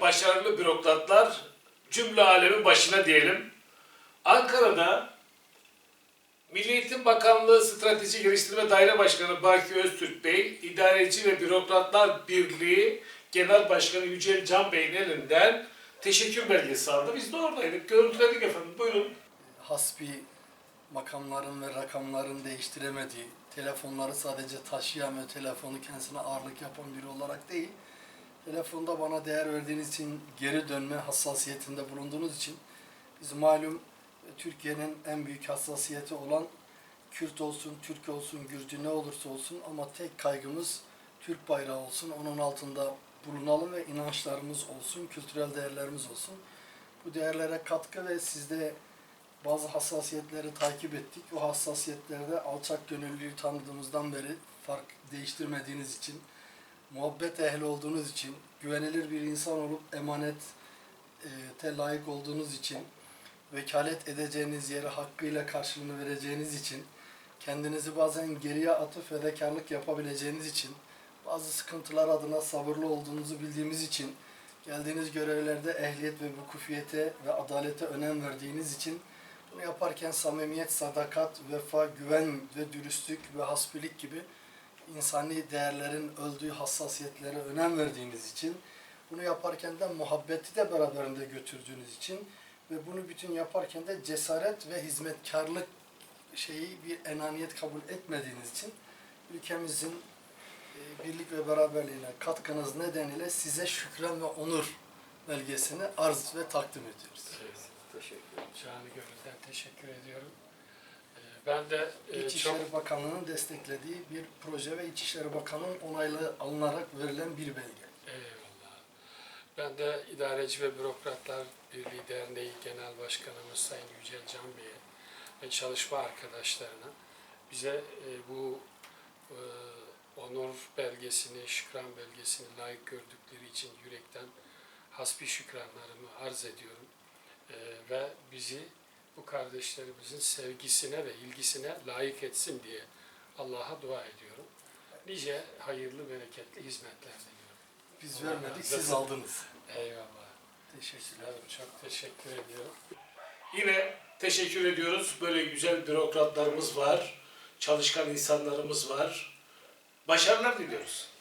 başarılı bürokratlar cümle alemin başına diyelim. Ankara'da Milli Eğitim Bakanlığı Strateji Geliştirme Daire Başkanı Baki Öztürk Bey, İdareci ve Bürokratlar Birliği Genel Başkanı Yücel Can Bey'in elinden teşekkür belgesi aldı. Biz de oradaydık, görüntüledik efendim. Buyurun. hasbi makamların ve rakamların değiştiremediği, telefonları sadece taşıyan ve telefonu kendisine ağırlık yapan biri olarak değil, telefonda bana değer verdiğiniz için, geri dönme hassasiyetinde bulunduğunuz için, biz malum Türkiye'nin en büyük hassasiyeti olan Kürt olsun, Türk olsun, Gürcü ne olursa olsun ama tek kaygımız Türk bayrağı olsun, onun altında bulunalım ve inançlarımız olsun, kültürel değerlerimiz olsun. Bu değerlere katkı ve sizde bazı hassasiyetleri takip ettik. O hassasiyetlerde alçak gönüllülüğü tanıdığımızdan beri fark değiştirmediğiniz için, muhabbet ehli olduğunuz için, güvenilir bir insan olup emanet e, layık olduğunuz için, vekalet edeceğiniz yere hakkıyla karşılığını vereceğiniz için, kendinizi bazen geriye atıp fedakarlık yapabileceğiniz için, bazı sıkıntılar adına sabırlı olduğunuzu bildiğimiz için, geldiğiniz görevlerde ehliyet ve vukufiyete ve adalete önem verdiğiniz için, bunu yaparken samimiyet, sadakat, vefa, güven ve dürüstlük ve hasbilik gibi insani değerlerin öldüğü hassasiyetlere önem verdiğiniz için, bunu yaparken de muhabbeti de beraberinde götürdüğünüz için ve bunu bütün yaparken de cesaret ve hizmetkarlık şeyi bir enaniyet kabul etmediğiniz için ülkemizin e, birlik ve beraberliğine katkınız nedeniyle size şükran ve onur belgesini arz ve takdim ediyoruz. Teşekkür ederim. Canı gönülden teşekkür ediyorum. Ben de e, çok İçişleri Bakanlığı'nın desteklediği bir proje ve İçişleri Bakanı'nın onaylı alınarak verilen bir belge. eyvallah. Ben de İdareci ve Bürokratlar Birliği Derneği Genel Başkanımız Sayın Yücel Can Bey'e ve çalışma arkadaşlarına bize e, bu e, onur belgesini, şükran belgesini layık gördükleri için yürekten hasbi şükranlarımı arz ediyorum. E, ve bizi bu kardeşlerimizin sevgisine ve ilgisine layık etsin diye Allah'a dua ediyorum. Nice hayırlı, bereketli hizmetler diliyorum. Biz Allah vermedik, siz aldınız. Eyvallah. Teşekkürler. Çok teşekkür ediyorum. Yine teşekkür ediyoruz. Böyle güzel bürokratlarımız var, çalışkan insanlarımız var. Başarılar diliyoruz.